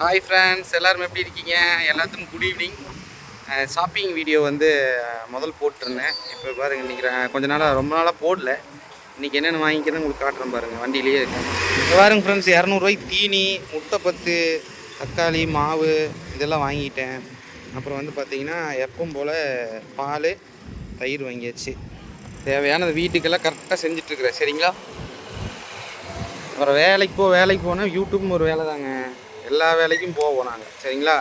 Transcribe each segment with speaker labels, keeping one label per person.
Speaker 1: Hi friends எல்லோரும் எப்படி இருக்கீங்க? எல்லாத்துக்கும் குட் ஈவினிங் ஷாப்பிங் வீடியோ வந்து முதல் போட்டிருந்தேன். இப்போ பாருங்க இன்றைக்கி கொஞ்ச நாளாக ரொம்ப நாளாக போடல. இன்றைக்கி என்னென்ன வாங்கிக்கிறேன்னு உங்களுக்கு காட்டுறேன் பாருங்கள் வண்டியிலேயே இருக்கேன். இப்போ பாருங்க ஃப்ரெண்ட்ஸ் இரநூறுவாய்க்கு தீனி முட்டை பத்து தக்காளி மாவு இதெல்லாம் வாங்கிட்டேன். அப்புறம் வந்து பார்த்திங்கன்னா எப்பவும் போல் பால் தயிர் வாங்கியாச்சு. தேவையானது வீட்டுக்கெல்லாம் கரெக்டாக செஞ்சிட்ருக்குறேன். சரிங்களா? அப்புறம் வேலைக்கு போ வேலைக்கு போனால் யூடியூப்னு ஒரு வேலை தாங்க எல்லா வேலைக்கும் போவோம் நாங்கள் சரிங்களா?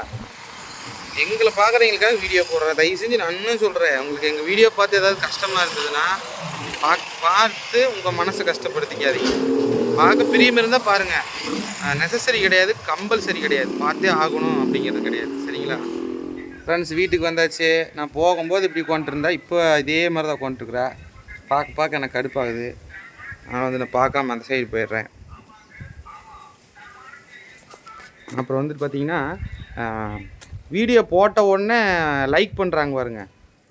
Speaker 1: எங்களை பார்க்குறவங்களுக்காக வீடியோ போடுறேன். தயவு செஞ்சு நான் இன்னும் சொல்கிறேன் உங்களுக்கு எங்கள் வீடியோ பார்த்து ஏதாவது கஷ்டமாக இருந்ததுன்னா பாக் பார்த்து உங்கள் மனசை கஷ்டப்படுத்திக்காதீங்க. பார்க்க பிரியம் இருந்தால் பாருங்கள் நெசசரி கிடையாது கம்பல்சரி கிடையாது. பார்த்தே ஆகணும் அப்படிங்கிறது கிடையாது. சரிங்களா? ஃப்ரெண்ட்ஸ் வீட்டுக்கு வந்தாச்சு. நான் போகும்போது இப்படி உட்காந்துருந்தா இப்போ இதே மாதிரி தான் கொண்டுருக்குறேன் பார்க்க பார்க்க எனக்கு கடுப்பாகுது. நான் வந்து நான் பார்க்காம அந்த சைடு போயிடுறேன். அப்புறம் வந்துட்டு பார்த்தீங்கன்னா வீடியோ போட்ட உடனே லைக் பண்ணுறாங்க பாருங்க.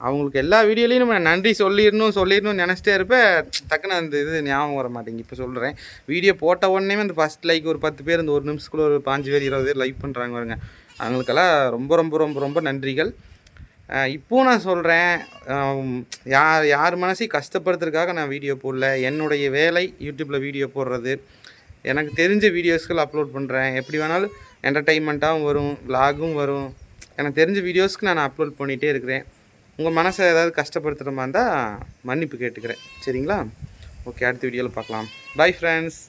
Speaker 1: அவங்களுக்கு எல்லா வீடியோலையும் நம்ம நன்றி சொல்லிடணும் சொல்லிடணும்னு நினச்சிட்டே இருப்பேன் டக்குன்னு அந்த இது ஞாபகம் வர மாட்டேங்க இப்போ சொல்கிறேன் வீடியோ போட்ட உடனே அந்த ஃபஸ்ட் லைக் ஒரு பத்து பேர் இந்த ஒரு நிமிஷத்துக்குள்ள ஒரு பாஞ்சு பேர் இருபது பேர் லைக் பண்ணுறாங்க பாருங்க. அவங்களுக்கெல்லாம் ரொம்ப ரொம்ப ரொம்ப ரொம்ப நன்றிகள். இப்போவும் நான் சொல்கிறேன் யார் யார் மனசையும் கஷ்டப்படுத்துறதுக்காக நான் வீடியோ போடல. என்னுடைய வேலை யூடியூப்பில் வீடியோ போடுறது. எனக்கு தெரிஞ்ச வீடியோஸ்கள் அப்லோட் பண்ணுறேன் எப்படி வேணாலும் என்டர்டைன்மெண்ட்டாகவும் வரும் விலாகும் வரும். எனக்கு தெரிஞ்ச வீடியோஸ்க்கு நான் அப்லோட் பண்ணிகிட்டே இருக்கிறேன். உங்கள் மனசை ஏதாவது கஷ்டப்படுத்துகிற மாதிரி இருந்தால் மன்னிப்பு கேட்டுக்கிறேன். சரிங்களா? ஓகே அடுத்த வீடியோவில் பார்க்கலாம். Bye friends